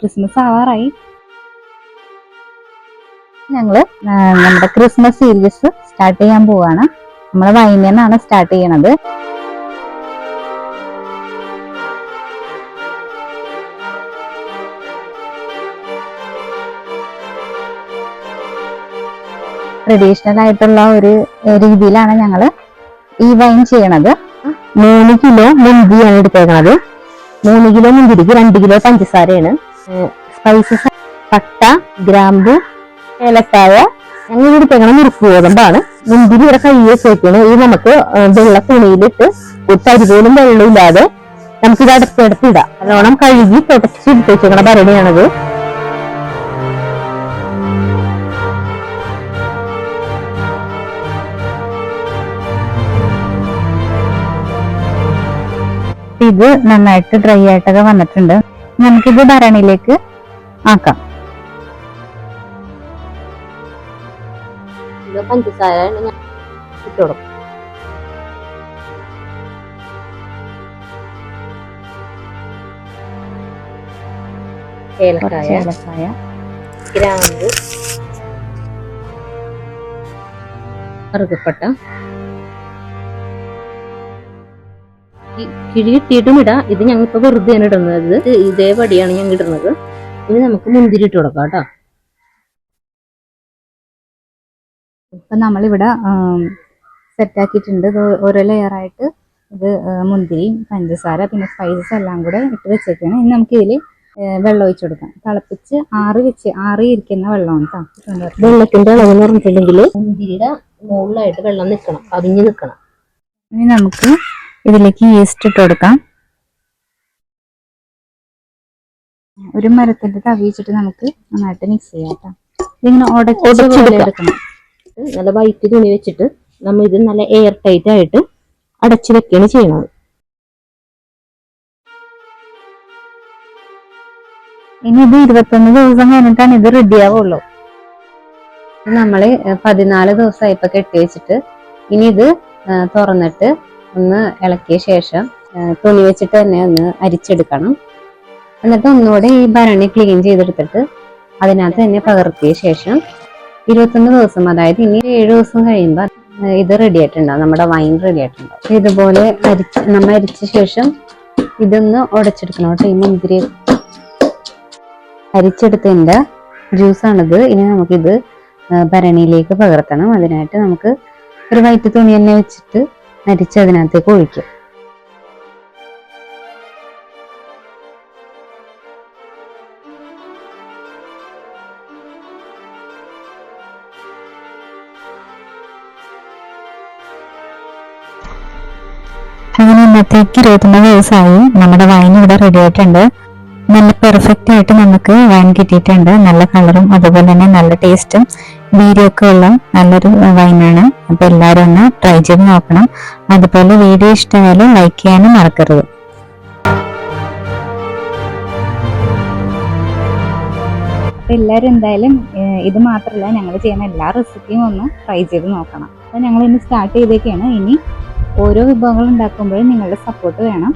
Christmas ആവാറായി. ഞങ്ങൾ നമ്മുടെ Christmas series start ചെയ്യാൻ പോവാണ്. നമ്മൾ വൈകുന്നേരമാണ് സ്റ്റാർട്ട് ചെയ്യണത്. ട്രഡീഷണൽ ആയിട്ടുള്ള ഒരു രീതിയിലാണ് ഞങ്ങൾ ഈ വൈൻ ചെയ്യണത്. മൂന്ന് കിലോ മുന്തിരിയാണ് എടുത്തേക്കുന്നത് മൂന്ന് കിലോ മുന്തിരിക്ക് രണ്ട് കിലോ പഞ്ചസാരയാണ്. സ്പൈസസ് പട്ട ഗ്രാമ്പു ഏലക്കായ ഞങ്ങൾ തേങ്ങ മുറുക്ക് ഗോതമ്പാണ്. മുന്തിരി ഇവിടെ കൈ വെച്ചേക്കാണ് ഇത് നമുക്ക് വെള്ള തുണിയിലിട്ട് തരി പോലും വെള്ളമില്ലാതെ നമുക്ക് ഇത് അടുത്തടുത്തിടാം നല്ലോണം കഴുകി തുടച്ചിട്ട് വെച്ചേക്കണ ഭരണിയാണത് ഇത് നന്നായിട്ട് ഡ്രൈ ആയിട്ടൊക്കെ വന്നിട്ടുണ്ട്. നമുക്കിത് ഭരണിയിലേക്ക് ആക്കാം. പഞ്ചസാര ഇട്ട് കൊടുക്കും. കുറച്ച് ഏലക്കായ ഏലക്കായ. ഗ്രാമ്പു കറുകപ്പട്ട ഈ കിഴി ഇടാം ഇത് ഞങ്ങൾ ഇപ്പൊ ആണ് ഇടുന്നത്. ഇത് ഇതേപടിയാണ് ഞങ്ങൾ ഇടുന്നത് ഇനി നമുക്ക് മുന്തിരി ഇട്ട് കൊടുക്കാം കേട്ടോ. ഇപ്പൊ നമ്മളിവിടെ സെറ്റ് ആക്കിയിട്ടുണ്ട്. ഇത് ഓരോ ലെയർ ആയിട്ട് ഇത് മുന്തിരി പഞ്ചസാര പിന്നെ സ്പൈസസ് എല്ലാം കൂടെ ഇട്ട് വെച്ചേക്കാണ്. ഇനി നമുക്ക് ഇതിൽ വെള്ളം ഒഴിച്ചു കൊടുക്കാം. തിളപ്പിച്ച് ആറി വെച്ച് ആറി ഇരിക്കുന്ന വെള്ളമാണ് കേട്ടോ വെള്ളത്തിന്റെ അളവ് എന്ന് പറഞ്ഞിട്ടുണ്ടെങ്കിൽ മുന്തിരിയുടെ മുകളിലായിട്ട് വെള്ളം നിൽക്കണം അതിഞ്ഞ് നിൽക്കണം ഇനി നമുക്ക് ഇതിലേക്ക് ഈസ്റ്റ് ഇട്ട് കൊടുക്കാം. ഒരു മരത്തിന്റെ തവി വെച്ചിട്ട് നമുക്ക് നന്നായിട്ട് മിക്സ് ചെയ്യാം കേട്ടോ ഇതിങ്ങനെ ഉടച്ച് പോലെ എടുക്കണം നല്ല വൈറ്റ് തുണി വെച്ചിട്ട് നമ്മൾ ഇത് നല്ല എയർ ടൈറ്റ് ആയിട്ട് അടച്ചു വെക്കുകയാണ് ചെയ്യുന്നത് ഇനി ഇത് ഇരുപത്തൊന്ന് ദിവസം കഴിഞ്ഞിട്ടാണ് ഇത് റെഡി ആവുള്ളൂ. ഇത് നമ്മൾ പതിനാല് ദിവസമായി ഇപ്പൊ കെട്ടി വെച്ചിട്ട് ഇനി ഇത് തുറന്നിട്ട് ഒന്ന് ഇളക്കിയ ശേഷം തുണി വെച്ചിട്ട് തന്നെ ഒന്ന് അരിച്ചെടുക്കണം. എന്നിട്ട് ഒന്നുകൂടെ ഈ ഭരണി ക്ലീൻ ചെയ്തെടുത്തിട്ട് അതിനകത്ത് തന്നെ പകർത്തിയ ശേഷം ഇരുപത്തൊന്ന് ദിവസം അതായത് ഇനി ഏഴ് ദിവസം കഴിയുമ്പോൾ ഇത് റെഡി ആയിട്ടുണ്ടാവും നമ്മുടെ വൈൻ റെഡി ആയിട്ടുണ്ടാവും ഇതുപോലെ അരിച്ച് നമ്മൾ അരിച്ച ശേഷം ഇതൊന്ന് ഉടച്ചെടുക്കണം കേട്ടോ ഈ മുന്തിരി. അരിച്ചെടുത്തതിന്റെ ജ്യൂസാണിത് ഇനി നമുക്കിത് ഭരണിയിലേക്ക് പകർത്തണം. അതിനായിട്ട് നമുക്ക് ഒരു വൈറ്റ് തുണി തന്നെ വെച്ചിട്ട് അരിച്ച് അതിനകത്തേക്ക് ഒഴിക്കും. അങ്ങനെ ഇന്നത്തേക്ക് ദിവസമായി നമ്മുടെ വൈൻ ഇവിടെ റെഡി ആയിട്ടുണ്ട്. നല്ല പെർഫെക്റ്റ് ആയിട്ട് നമുക്ക് വൈൻ കിട്ടിയിട്ടുണ്ട്. നല്ല കളറും അതുപോലെ തന്നെ നല്ല ടേസ്റ്റും വീര്യമൊക്കെ ഉള്ള നല്ലൊരു വൈനാണ് അപ്പൊ എല്ലാവരും ഒന്ന് ട്രൈ ചെയ്ത് നോക്കണം. അതുപോലെ വീഡിയോ ഇഷ്ടമായാലും ലൈക്ക് ചെയ്യാനും മറക്കരുത്. അപ്പോൾ എല്ലാവരും എന്തായാലും ഇത് മാത്രമല്ല ഞങ്ങൾ ചെയ്യുന്ന എല്ലാ റെസിപ്പിയും ഒന്ന് ട്രൈ ചെയ്ത് നോക്കണം. അപ്പൊ ഞങ്ങൾ ഇന്ന് സ്റ്റാർട്ട് ചെയ്തേക്കാണ്. ഇനി ഓരോ വിഭവങ്ങൾ ഉണ്ടാക്കുമ്പോഴും നിങ്ങളുടെ സപ്പോർട്ട് വേണം.